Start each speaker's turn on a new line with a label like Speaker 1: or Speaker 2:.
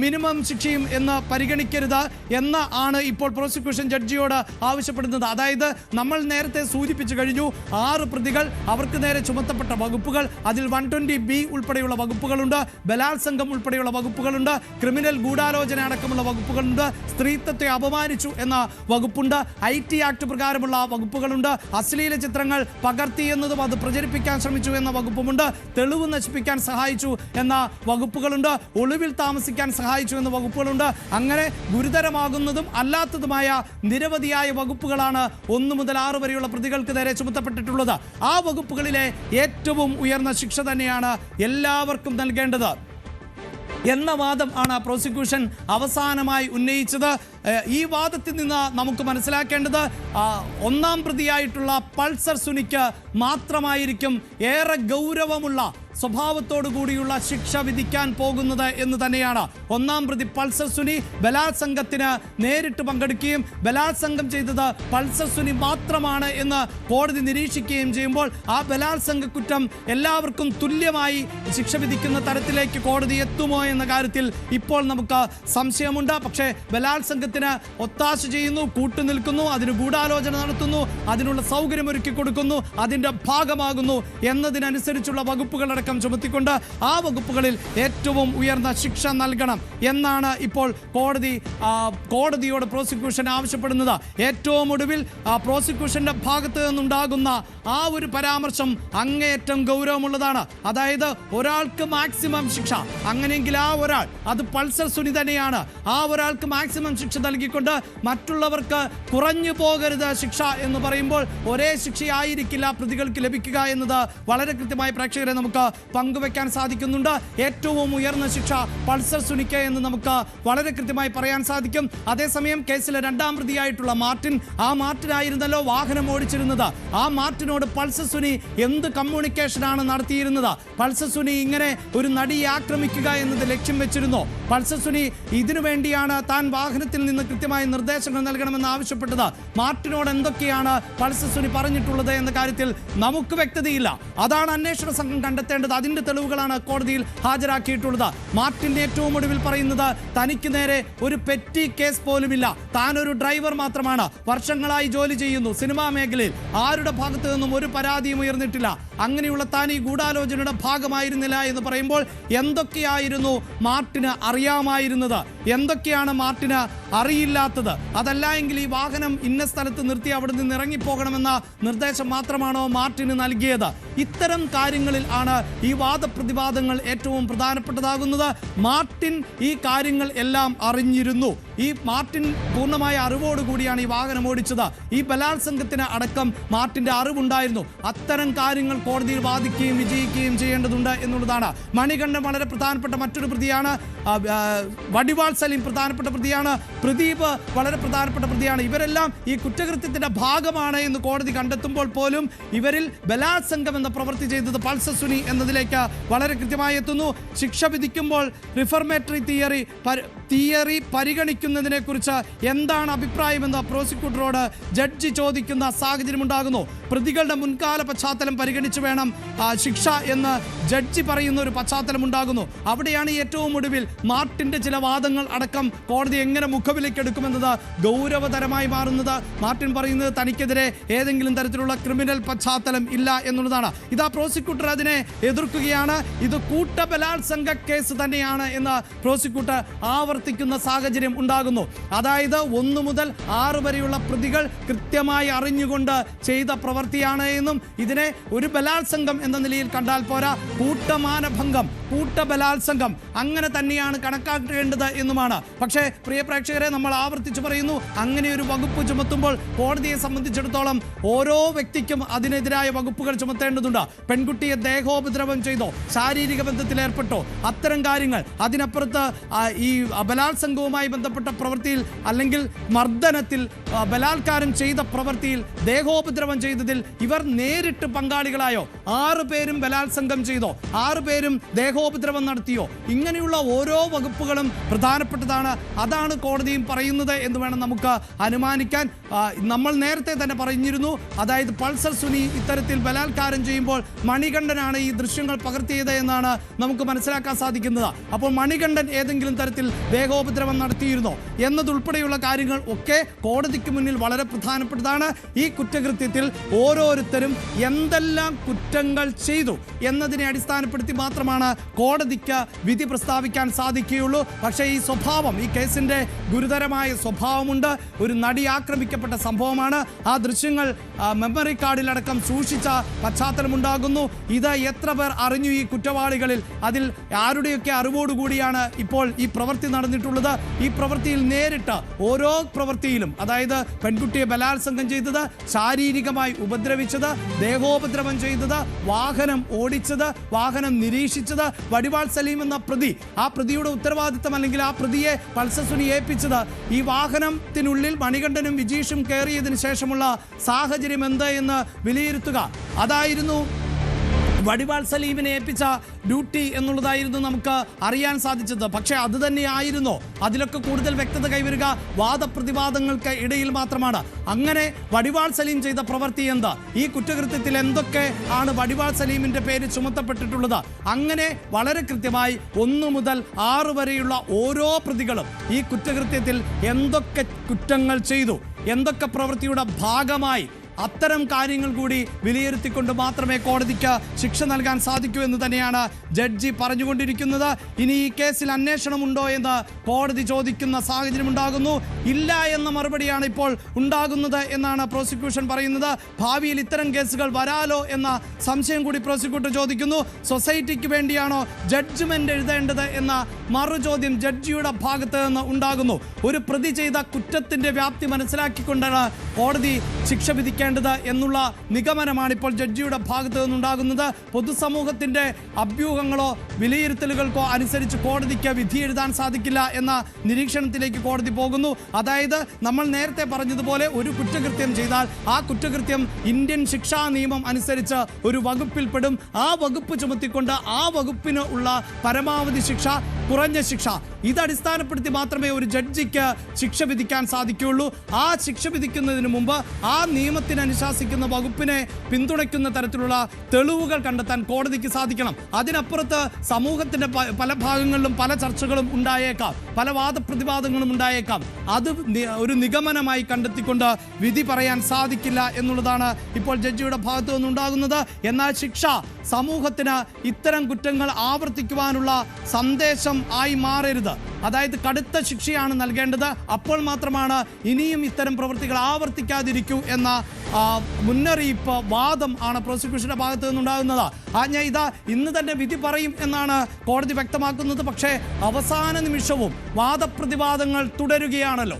Speaker 1: Minimum ശിക്ഷയും എന്ന് പരിഗണിക്കരുത് എന്ന് ആണ് ഇപ്പോൾ പ്രോസിക്യൂഷൻ ജഡ്ജിയോട് ആവശ്യപ്പെടുന്നത്. അതായത് നമ്മൾ നേരത്തെ സൂചിപ്പിച്ചു കഴിഞ്ഞു ആറ് പ്രതികൾ അവർക്ക് നേരെ ചുമത്തപ്പെട്ട വകുപ്പുകൾ അതിൽ വൺ ട്വന്റി ബി ഉൾപ്പെടെയുള്ള വകുപ്പുകളുണ്ട് ബലാത്സംഗം ഉൾപ്പെടെയുള്ള വകുപ്പുകളുണ്ട് ക്രിമിനൽ ഗൂഢാലോചന അടക്കമുള്ള വകുപ്പുകളുണ്ട് സ്ത്രീത്വത്തെ അപമാനിച്ചു എന്ന വകുപ്പുണ്ട് ഐ ടി ആക്ട് പ്രകാരമുള്ള വകുപ്പുകളുണ്ട് അശ്ലീല ചിത്രങ്ങൾ പകർത്തി എന്നതും അത് പ്രചരിപ്പിക്കാൻ ശ്രമിച്ചു എന്ന വകുപ്പുമുണ്ട് തെളിവ് നശിപ്പിക്കാൻ സഹായിച്ചു എന്ന വകുപ്പുകളുണ്ട് ഒളിവിൽ താമസിക്കാൻ സഹായിച്ചു എന്ന വകുപ്പുകളുണ്ട്. അങ്ങനെ ഗുരുതരമാകുന്നതും അല്ലാത്തതുമായ നിരവധിയായ വകുപ്പുകളാണ് ഒന്ന് മുതൽ ആറ് വരെയുള്ള പ്രതികൾക്ക് നേരെ ചുമത്തപ്പെട്ടിട്ടുള്ളത്. ആ വകുപ്പുകളിലെ ഏറ്റവും ഉയർന്ന ശിക്ഷ തന്നെയാണ് എല്ലാവർക്കും നൽകേണ്ടത്. എന്ന വാദം ആണ് പ്രോസിക്യൂഷൻ അവസാനമായി ഉന്നയിച്ചത്. ഈ വാദത്തിൽ നിന്ന് നമുക്ക് മനസ്സിലാക്കേണ്ടത് ഒന്നാം പ്രതിയായിട്ടുള്ള പൾസർ സുനിക്ക് മാത്രമായിരിക്കും ഏറെ ഗൗരവമുള്ള കൂടിയുള്ള ശിക്ഷ വിധിക്കാൻ പോകുന്നത് എന്ന് തന്നെയാണ്. ഒന്നാം പ്രതി പൾസർ സുനി ബലാത്സംഗത്തിന് നേരിട്ട് പങ്കെടുക്കുകയും ബലാത്സംഗം ചെയ്തത് പൾസർ സുനി മാത്രമാണ് എന്ന് കോടതി നിരീക്ഷിക്കുകയും ചെയ്യുമ്പോൾ ആ ബലാത്സംഗ കുറ്റം എല്ലാവർക്കും തുല്യമായി ശിക്ഷ വിധിക്കുന്ന തരത്തിലേക്ക് കോടതി എത്തുമോ എന്ന കാര്യത്തിൽ ഇപ്പോൾ നമുക്ക് സംശയമുണ്ട്. പക്ഷേ ബലാത്സംഗത്തിന് ഒത്താശ ചെയ്യുന്നു കൂട്ടുനിൽക്കുന്നു അതിന് ഗൂഢാലോചന നടത്തുന്നു അതിനുള്ള സൗകര്യം ഒരുക്കി കൊടുക്കുന്നു അതിന്റെ ഭാഗമാകുന്നു എന്നതിനനുസരിച്ചുള്ള വകുപ്പുകളടക്കം ചുമത്തിക്കൊണ്ട് ആ വകുപ്പുകളിൽ ഏറ്റവും ഉയർന്ന ശിക്ഷ നൽകണം എന്നാണ് ഇപ്പോൾ കോടതി കോടതിയോട് പ്രോസിക്യൂഷൻ ആവശ്യപ്പെടുന്നത്. ഏറ്റവും ഒടുവിൽ പ്രോസിക്യൂഷന്റെ ഭാഗത്ത് നിന്നുണ്ടാകുന്ന ആ ഒരു പരാമർശം അങ്ങേയറ്റം ഗൗരവമുള്ളതാണ്. അതായത് ഒരാൾക്ക് മാക്സിമം ശിക്ഷ. അങ്ങനെയെങ്കിൽ ആ ഒരാൾ അത് പൾസർ സുനി തന്നെയാണ്. ആ ഒരാൾക്ക് മാക്സിമം ശിക്ഷ നൽകിക്കൊണ്ട് മറ്റുള്ളവർക്ക് കുറഞ്ഞു പോകരുത് ശിക്ഷ എന്ന് പറയുമ്പോൾ ഒരേ ശിക്ഷയായിരിക്കില്ല പ്രതികൾക്ക് ലഭിക്കുക എന്നത്. വളരെ കൃത്യമായി പ്രേക്ഷകരെ നമുക്ക് പങ്കുവെക്കാൻ സാധിക്കുന്നുണ്ട്. ഏറ്റവും ഉയർന്ന ശിക്ഷ പൾസർ സുനിക്ക എന്ന് നമുക്ക് വളരെ കൃത്യമായി പറയാൻ സാധിക്കും. അതേസമയം കേസിലെ രണ്ടാം പ്രതിയായിട്ടുള്ള മാർട്ടിൻ ആ മാർട്ടിൻ ആയിരുന്നല്ലോ വാഹനം ഓടിച്ചിരുന്നത്. ആ മാർട്ടിനോട് പൾസർ സുനി എന്ത് കമ്മ്യൂണിക്കേഷനാണ് നടത്തിയിരുന്നത്? പൾസർ സുനി ഇങ്ങനെ ഒരു നടിയെ ആക്രമിക്കുക എന്നത് ലക്ഷ്യം വെച്ചിരുന്നോ? പൾസർ സുനി ഇതിനു വേണ്ടിയാണ് താൻ വാഹനത്തിൽ നിന്ന് കൃത്യമായ നിർദ്ദേശങ്ങൾ നൽകണമെന്ന് ആവശ്യപ്പെട്ടത്. മാർട്ടിനോട് എന്തൊക്കെയാണ് പൾസർ സുനി പറഞ്ഞിട്ടുള്ളത് എന്ന കാര്യത്തിൽ നമുക്ക് വ്യക്തതയില്ല. അതാണ് അന്വേഷണ സംഘം കണ്ടെത്തേണ്ടത്. അതിന്റെ തെളിവുകളാണ് കോടതിയിൽ ഹാജരാക്കിയിട്ടുള്ളത്. മാർട്ടിൻ ഏറ്റവും ഒടുവിൽ പറയുന്നത് തനിക്ക് നേരെ ഒരു പെറ്റി കേസ് പോലുമില്ല. താൻ ഒരു ഡ്രൈവർ മാത്രമാണ്. വർഷങ്ങളായി ജോലി ചെയ്യുന്നു. സിനിമാ മേഖലയിൽ ആരുടെ ഭാഗത്തു നിന്നും ഒരു പരാതിയും ഉയർന്നിട്ടില്ല. അങ്ങനെയുള്ള താൻ ഈ ഗൂഢാലോചനയുടെ ഭാഗമായിരുന്നില്ല എന്ന് പറയുമ്പോൾ എന്തൊക്കെയായിരുന്നു മാർട്ടിന് അറിയാമായിരുന്നത്? എന്തൊക്കെയാണ് മാർട്ടിന് അറിയില്ലാത്തത്? അതല്ല എങ്കിൽ ഈ വാഹനം ഇന്ന സ്ഥലത്ത് നിർത്തി അവിടെ നിന്ന് ഇറങ്ങിപ്പോകണമെന്ന നിർദ്ദേശം മാത്രമാണോ മാർട്ടിന് നൽകിയത്? ഇത്തരം കാര്യങ്ങളിൽ ആണ് ഈ വാദപ്രതിവാദങ്ങൾ ഏറ്റവും പ്രധാനപ്പെട്ടതാകുന്നത് മാർട്ടിൻ ഈ കാര്യങ്ങൾ എല്ലാം അറിഞ്ഞിരുന്നു. ഈ മാർട്ടിൻ പൂർണമായ അറിവോടുകൂടിയാണ് ഈ വാഹനം ഓടിച്ചത്. ഈ ബലാത്സംഗത്തിന് അടക്കം മാർട്ടിന്റെ അറിവുണ്ടായിരുന്നു. അത്തരം കാര്യങ്ങൾ കോടതിയിൽ വാദിക്കുകയും വിജയിക്കുകയും ചെയ്യേണ്ടതുണ്ട് എന്നുള്ളതാണ്. മണികണ്ഠൻ വളരെ പ്രധാനപ്പെട്ട മറ്റൊരു പ്രതിയാണ്. വടിവാൾ സലീം പ്രധാനപ്പെട്ട പ്രതിയാണ്. പ്രദീപ് വളരെ പ്രധാനപ്പെട്ട പ്രതിയാണ്. ഇവരെല്ലാം ഈ കുറ്റകൃത്യത്തിന്റെ ഭാഗമാണ് എന്ന് കോടതി കണ്ടെത്തുമ്പോൾ പോലും ഇവരിൽ ബലാത്സംഗം എന്ന പ്രവൃത്തി ചെയ്തത് പൾസസുനി എന്നതിലേക്ക് വളരെ കൃത്യമായി എത്തുന്നു. ശിക്ഷ വിധിക്കുമ്പോൾ റിഫർമേറ്ററി തിയറി തിയറി പരിഗണിക്കുന്നതിനെ കുറിച്ച് എന്താണ് അഭിപ്രായമെന്ന് പ്രോസിക്യൂട്ടറോട് ജഡ്ജി ചോദിക്കുന്ന സാഹചര്യം ഉണ്ടാകുന്നു. പ്രതികളുടെ മുൻകാല പശ്ചാത്തലം പരിഗണിച്ച് വേണം ശിക്ഷ എന്ന് ജഡ്ജി പറയുന്ന ഒരു പശ്ചാത്തലം ഉണ്ടാകുന്നു. അവിടെയാണ് ഏറ്റവും ഒടുവിൽ മാർട്ടിന്റെ ചില വാദങ്ങൾ അടക്കം കോടതി എങ്ങനെ മുഖവിലേക്ക് എടുക്കുമെന്നത് ഗൗരവതരമായി മാറുന്നത്. മാർട്ടിൻ പറയുന്നത് തനിക്കെതിരെ ഏതെങ്കിലും തരത്തിലുള്ള ക്രിമിനൽ പശ്ചാത്തലം ഇല്ല എന്നുള്ളതാണ്. ഇതാ പ്രോസിക്യൂട്ടർ അതിനെ എതിർക്കുകയാണ്. ഇത് കൂട്ടബലാത്സംഗ കേസ് തന്നെയാണ് എന്ന് പ്രോസിക്യൂട്ടർ ആവർത്തിക്കുന്ന സാഹചര്യം ഉണ്ടാകുന്നു. അതായത് ഒന്ന് മുതൽ ആറ് വരെയുള്ള പ്രതികൾ കൃത്യമായി അറിഞ്ഞുകൊണ്ട് ചെയ്ത പ്രവൃത്തിയാണ് എന്നും ഇതിനെ ഒരു ബലാത്സംഗം എന്ന നിലയിൽ കണ്ടാൽ പോരാ. കൂട്ടമാനഭംഗം കൂട്ട ബലാത്സംഗം അങ്ങനെ തന്നെയാണ് കണക്കാക്കേണ്ടത് എന്നുമാണ്. പക്ഷേ പ്രിയ പ്രേക്ഷകരെ നമ്മൾ ആവർത്തിച്ചു പറയുന്നു അങ്ങനെ ഒരു വകുപ്പ് ചുമത്തുമ്പോൾ കോടതിയെ സംബന്ധിച്ചിടത്തോളം ഓരോ വ്യക്തിക്കും അതിനെതിരായ വകുപ്പുകൾ ചുമത്തേണ്ടതുണ്ട്. പെൺകുട്ടിയെ ദേഹോപദ്രവം ചെയ്തോ ശാരീരിക ബന്ധത്തിൽ ഏർപ്പെട്ടോ അത്തരം കാര്യങ്ങൾ അതിനപ്പുറത്ത് ഈ ബലാത്സംഗവുമായി ബന്ധപ്പെട്ട പ്രവൃത്തിയിൽ അല്ലെങ്കിൽ മർദ്ദനത്തിൽ ബലാത്കാരം ചെയ്ത പ്രവൃത്തിയിൽ ദേഹോപദ്രവം ചെയ്തതിൽ ഇവർ നേരിട്ട് പങ്കാളികളായോ? ആറു പേരും ബലാത്സംഗം ചെയ്തോ? ആറു പേരും ദേഹോപദ്രവം നടത്തിയോ? ഇങ്ങനെയുള്ള ഓരോ വകുപ്പുകളും പ്രധാനപ്പെട്ടതാണ്. അതാണ് കോടതിയും പറയുന്നത് എന്ന് വേണം നമുക്ക് അനുമാനിക്കാൻ. നമ്മൾ നേരത്തെ തന്നെ പറഞ്ഞിരുന്നു. അതായത് പൾസർ സുനി ഇത്തരത്തിൽ ബലാത്കാരം ചെയ്യുമ്പോൾ മണികണ്ഠനാണ് ഈ ദൃശ്യങ്ങൾ പകർത്തിയത് എന്നാണ് നമുക്ക് മനസ്സിലാക്കാൻ സാധിക്കുന്നത്. അപ്പോൾ മണികണ്ഠൻ ഏതെങ്കിലും തരത്തിൽ ദേഹോപദ്രവം നടത്തിയിരുന്നോ എന്നതുൾപ്പെടെയുള്ള കാര്യങ്ങൾ ഒക്കെ കോടതിക്ക് മുന്നിൽ വളരെ പ്രധാനപ്പെട്ടതാണ്. ഈ കുറ്റകൃത്യത്തിൽ ഓരോരുത്തരും എന്തെല്ലാം കുറ്റങ്ങൾ ചെയ്തു എന്നതിനെ അടിസ്ഥാനപ്പെടുത്തി മാത്രമാണ് കോടതിക്ക് വിധി പ്രസ്താവിക്കാൻ സാധിക്കുകയുള്ളൂ. പക്ഷേ ഈ സ്വഭാവം ഈ കേസിന്റെ ഗുരുതരമായ സ്വഭാവമുണ്ട്. ഒരു നടി ആക്രമിക്കപ്പെട്ട സംഭവമാണ്. ആ ദൃശ്യങ്ങൾ മെമ്മറി കാർഡിലടക്കം സൂക്ഷിച്ച പശ്ചാത്തലമുണ്ടാകുന്നു. ഇത് എത്ര പേർ അറിഞ്ഞു ഈ കുറ്റവാളികളിൽ? അതിൽ ആരുടെയൊക്കെ അറിവോടുകൂടിയാണ് ഇപ്പോൾ ഈ പ്രവൃത്തി നടന്നിട്ടുള്ളത് ഈ പ്രവൃത്തിയിൽ നേരിട്ട് ഓരോ പ്രവൃത്തിയിലും അതായത് പെൺകുട്ടിയെ ബലാത്സംഗം ചെയ്തത് ശാരീരികമായി ഉപദ്രവിച്ചത് ദേഹോപദ്രവം ചെയ്തത് വാഹനം ഓടിച്ചത് വാഹനം നിരീക്ഷിച്ചത് വടിവാൾ സലീം എന്ന പ്രതി ആ പ്രതിയുടെ ഉത്തരവാദിത്തം അല്ലെങ്കിൽ ആ പ്രതിയെ പൾസസുനി ഏൽപ്പിച്ചത് ഈ വാഹനത്തിനുള്ളിൽ മണികണ്ഠനും വിജീഷും കയറിയതിനു ശേഷമുള്ള സാഹചര്യം എന്ത് എന്ന് വിലയിരുത്തുക. അതായിരുന്നു വടിവാൾ സലീമിനെ ഏൽപ്പിച്ച ഡ്യൂട്ടി എന്നുള്ളതായിരുന്നു നമുക്ക് അറിയാൻ സാധിച്ചത്. പക്ഷേ അത് തന്നെയായിരുന്നോ. അതിലൊക്കെ കൂടുതൽ വ്യക്തത കൈവരിക വാദപ്രതിവാദങ്ങൾക്ക് ഇടയിൽ മാത്രമാണ്. അങ്ങനെ വടിവാൾ സലീം ചെയ്ത പ്രവൃത്തി എന്താ? ഈ കുറ്റകൃത്യത്തിൽ എന്തൊക്കെ ആണ് വടിവാൾ സലീമിന്റെ പേര് ചുമത്തപ്പെട്ടിട്ടുള്ളത്? അങ്ങനെ വളരെ കൃത്യമായി ഒന്നു മുതൽ ആറ് വരെയുള്ള ഓരോ പ്രതികളും ഈ കുറ്റകൃത്യത്തിൽ എന്തൊക്കെ കുറ്റങ്ങൾ ചെയ്തു? എന്തൊക്കെ പ്രവൃത്തിയുടെ ഭാഗമായി അത്തരം കാര്യങ്ങൾ കൂടി വിലയിരുത്തിക്കൊണ്ട് മാത്രമേ കോടതിക്ക് ശിക്ഷ നൽകാൻ സാധിക്കൂ എന്ന് തന്നെയാണ് ജഡ്ജി പറഞ്ഞുകൊണ്ടിരിക്കുന്നത്. ഇനി ഈ കേസിൽ അന്വേഷണമുണ്ടോ എന്ന് കോടതി ചോദിക്കുന്ന സാഹചര്യം ഉണ്ടാകുന്നു. ഇല്ല എന്ന മറുപടിയാണ് ഇപ്പോൾ ഉണ്ടാകുന്നത് എന്നാണ് പ്രോസിക്യൂഷൻ പറയുന്നത്. ഭാവിയിൽ ഇത്തരം കേസുകൾ വരാലോ എന്ന സംശയം കൂടി പ്രോസിക്യൂട്ടർ ചോദിക്കുന്നു. സൊസൈറ്റിക്ക് വേണ്ടിയാണോ ജഡ്ജ്മെന്റ് എഴുതേണ്ടത് എന്ന മറുചോദ്യം ജഡ്ജിയുടെ ഭാഗത്ത് നിന്ന് ഉണ്ടാകുന്നു. ഒരു പ്രതി ചെയ്ത കുറ്റത്തിന്റെ വ്യാപ്തി മനസ്സിലാക്കിക്കൊണ്ടാണ് കോടതി ശിക്ഷ വിധിക്കേണ്ടത്. എന്നുള്ള നിഗമനമാണ് ഇപ്പോൾ ജഡ്ജിയുടെ ഭാഗത്ത് നിന്നുണ്ടാകുന്നത്. പൊതുസമൂഹത്തിന്റെ അഭ്യൂഹങ്ങളോ വിലയിരുത്തലുകൾക്കോ അനുസരിച്ച് കോടതിക്ക് വിധി എഴുതാൻ സാധിക്കില്ല എന്ന നിരീക്ഷണത്തിലേക്ക് കോടതി പോകുന്നു. അതായത് നമ്മൾ നേരത്തെ പറഞ്ഞതുപോലെ ഒരു കുറ്റകൃത്യം ചെയ്താൽ ആ കുറ്റകൃത്യം ഇന്ത്യൻ ശിക്ഷാ നിയമം അനുസരിച്ച് ഒരു വകുപ്പിൽപ്പെടും. ആ വകുപ്പ് ചുമത്തിക്കൊണ്ട് ആ വകുപ്പിന് ഉള്ള പരമാവധി ശിക്ഷ കുറഞ്ഞ ശിക്ഷ. ഇതടിസ്ഥാനപ്പെടുത്തി മാത്രമേ ഒരു ജഡ്ജിക്ക് ശിക്ഷ വിധിക്കാൻ സാധിക്കുകയുള്ളൂ. ആ ശിക്ഷ വിധിക്കുന്നതിന് മുമ്പ് ആ നിയമത്തിന് അനുശാസിക്കുന്ന വകുപ്പിനെ പിന്തുണയ്ക്കുന്ന തരത്തിലുള്ള തെളിവുകൾ കണ്ടെത്താൻ കോടതിക്ക് സാധിക്കണം. അതിനപ്പുറത്ത് സമൂഹത്തിന്റെ പല ഭാഗങ്ങളിലും പല ചർച്ചകളും ഉണ്ടായേക്കാം. പല വാദപ്രതിവാദങ്ങളും ഉണ്ടായേക്കാം. അത് ഒരു നിഗമനമായി കണ്ടെത്തിക്കൊണ്ട് വിധി പറയാൻ സാധിക്കില്ല എന്നുള്ളതാണ് ഇപ്പോൾ ജഡ്ജിയുടെ ഭാഗത്തു നിന്നുണ്ടാകുന്നത്. എന്നാൽ ശിക്ഷ സമൂഹത്തിന് ഇത്തരം കുറ്റങ്ങൾ ആവർത്തിക്കുവാനുള്ള സന്ദേശം ആയി മാറരുത്. അതായത് കടുത്ത ശിക്ഷയാണ് നൽകേണ്ടത്. അപ്പോൾ മാത്രമാണ് ഇനിയും ഇത്തരം പ്രവൃത്തികൾ ആവർത്തിക്കാതിരിക്കൂ എന്ന മുന്നറിയിപ്പ് വാദം ആണ് പ്രോസിക്യൂഷന്റെ ഭാഗത്തു നിന്നുണ്ടാകുന്നത്. ആജ്ഞ ഇതാ ഇന്ന് തന്നെ വിധി പറയും എന്നാണ് കോടതി വ്യക്തമാക്കുന്നത്. പക്ഷേ അവസാന നിമിഷവും വാദപ്രതിവാദങ്ങൾ തുടരുകയാണല്ലോ.